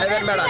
নেবেন ম্যাডাম